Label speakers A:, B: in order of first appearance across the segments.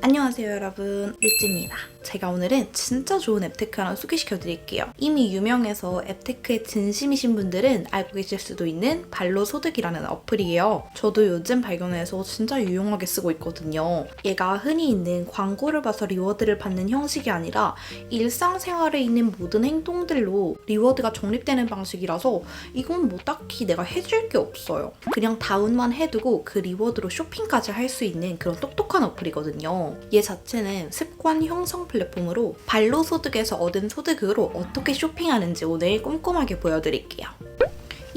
A: 안녕하세요 여러분 리찌입니다. 제가 오늘은 진짜 좋은 앱테크 하나 소개시켜 드릴게요. 이미 유명해서 앱테크에 진심이신 분들은 알고 계실 수도 있는 발로 소득이라는 어플이에요. 저도 요즘 발견해서 진짜 유용하게 쓰고 있거든요. 얘가 흔히 있는 광고를 봐서 리워드를 받는 형식이 아니라 일상생활에 있는 모든 행동들로 리워드가 적립되는 방식이라서 이건 뭐 딱히 내가 해줄 게 없어요. 그냥 다운만 해두고 그 리워드로 쇼핑까지 할 수 있는 그런 똑똑한 어플이거든요. 얘 자체는 습관 형성 플랫폼으로 발로 소득에서 얻은 소득으로 어떻게 쇼핑하는지 오늘 꼼꼼하게 보여드릴게요.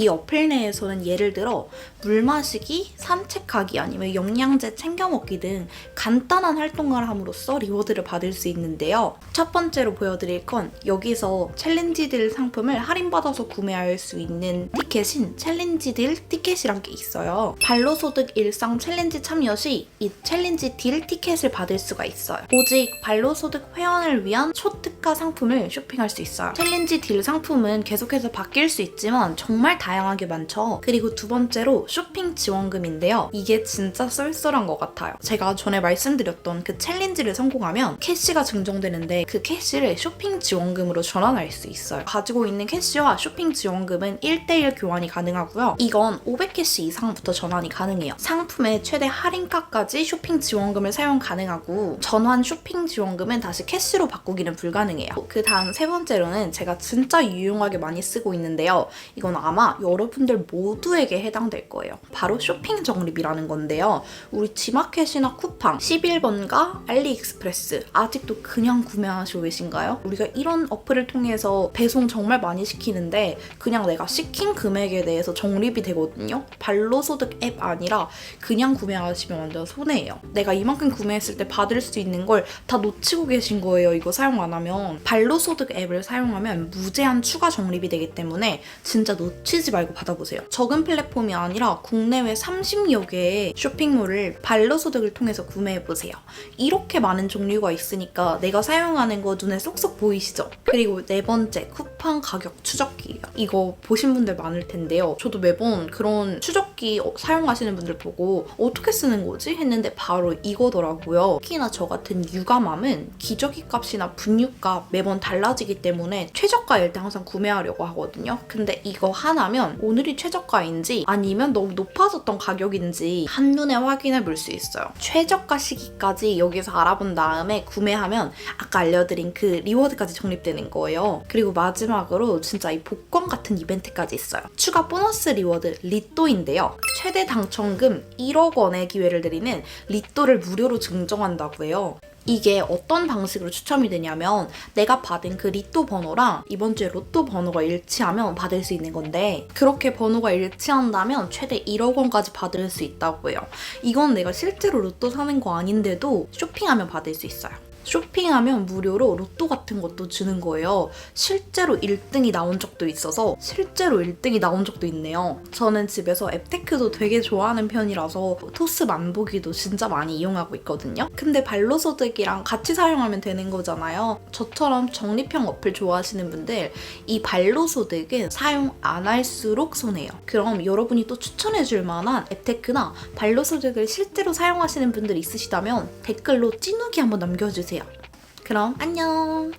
A: 이 어플 내에서는 예를 들어 물 마시기, 산책하기 아니면 영양제 챙겨 먹기 등 간단한 활동을 함으로써 리워드를 받을 수 있는데요. 첫 번째로 보여드릴 건 여기서 챌린지 딜 상품을 할인받아서 구매할 수 있는 티켓인 챌린지 딜 티켓이란 게 있어요. 발로 소득 일상 챌린지 참여 시 이 챌린지 딜 티켓을 받을 수가 있어요. 오직 발로 소득 회원을 위한 초특가 상품을 쇼핑할 수 있어요. 챌린지 딜 상품은 계속해서 바뀔 수 있지만 정말 다 양하게 많죠. 그리고 두 번째로 쇼핑 지원금인데요. 이게 진짜 쏠쏠한 것 같아요. 제가 전에 말씀드렸던 그 챌린지를 성공하면 캐시가 증정되는데 그 캐시를 쇼핑 지원금으로 전환할 수 있어요. 가지고 있는 캐시와 쇼핑 지원금은 1대1 교환이 가능하고요. 이건 500캐시 이상부터 전환이 가능해요. 상품의 최대 할인가까지 쇼핑 지원금을 사용 가능하고 전환 쇼핑 지원금은 다시 캐시로 바꾸기는 불가능해요. 그 다음 세 번째로는 제가 진짜 유용하게 많이 쓰고 있는데요. 이건 아마 여러분들 모두에게 해당될 거예요. 바로 쇼핑 적립이라는 건데요. 우리 지마켓이나 쿠팡, 11번가, 알리익스프레스 아직도 그냥 구매하시고 계신가요? 우리가 이런 어플을 통해서 배송 정말 많이 시키는데 그냥 내가 시킨 금액에 대해서 적립이 되거든요. 발로 소득 앱 아니라 그냥 구매하시면 완전 손해예요. 내가 이만큼 구매했을 때 받을 수 있는 걸 다 놓치고 계신 거예요. 이거 사용 안 하면 발로 소득 앱을 사용하면 무제한 추가 적립이 되기 때문에 진짜 놓치지 말고 받아보세요. 적은 플랫폼이 아니라 국내외 30여 개의 쇼핑몰을 발로 소득을 통해서 구매해보세요. 이렇게 많은 종류가 있으니까 내가 사용하는 거 눈에 쏙쏙 보이시죠? 그리고 네 번째, 쿠팡 가격 추적기예요. 이거 보신 분들 많을 텐데요. 저도 매번 그런 추적기 어, 사용하시는 분들 보고 어떻게 쓰는 거지? 했는데 바로 이거더라고요. 특히나 저 같은 육아맘은 기저귀 값이나 분유값 매번 달라지기 때문에 최저가일 때 항상 구매하려고 하거든요. 근데 이거 하나 면 오늘이 최저가인지 아니면 너무 높아졌던 가격인지 한눈에 확인해 볼 수 있어요. 최저가 시기까지 여기서 알아본 다음에 구매하면 아까 알려드린 그 리워드까지 적립되는 거예요. 그리고 마지막으로 진짜 이 복권 같은 이벤트까지 있어요. 추가 보너스 리워드 리또인데요. 최대 당첨금 1억 원의 기회를 드리는 리또를 무료로 증정한다고 해요. 이게 어떤 방식으로 추첨이 되냐면 내가 받은 그 리또 번호랑 이번 주에 로또 번호가 일치하면 받을 수 있는 건데 그렇게 번호가 일치한다면 최대 1억 원까지 받을 수 있다고 해요. 이건 내가 실제로 로또 사는 거 아닌데도 쇼핑하면 받을 수 있어요. 쇼핑하면 무료로 로또 같은 것도 주는 거예요. 실제로 1등이 나온 적도 있어서 실제로 1등이 나온 적도 있네요. 저는 집에서 앱테크도 되게 좋아하는 편이라서 토스 만보기도 진짜 많이 이용하고 있거든요. 근데 발로소득이랑 같이 사용하면 되는 거잖아요. 저처럼 적립형 어플 좋아하시는 분들 이 발로소득은 사용 안 할수록 손해요. 그럼 여러분이 또 추천해 줄 만한 앱테크나 발로소득을 실제로 사용하시는 분들 있으시다면 댓글로 찐후기 한번 남겨주세요. 그럼 안녕!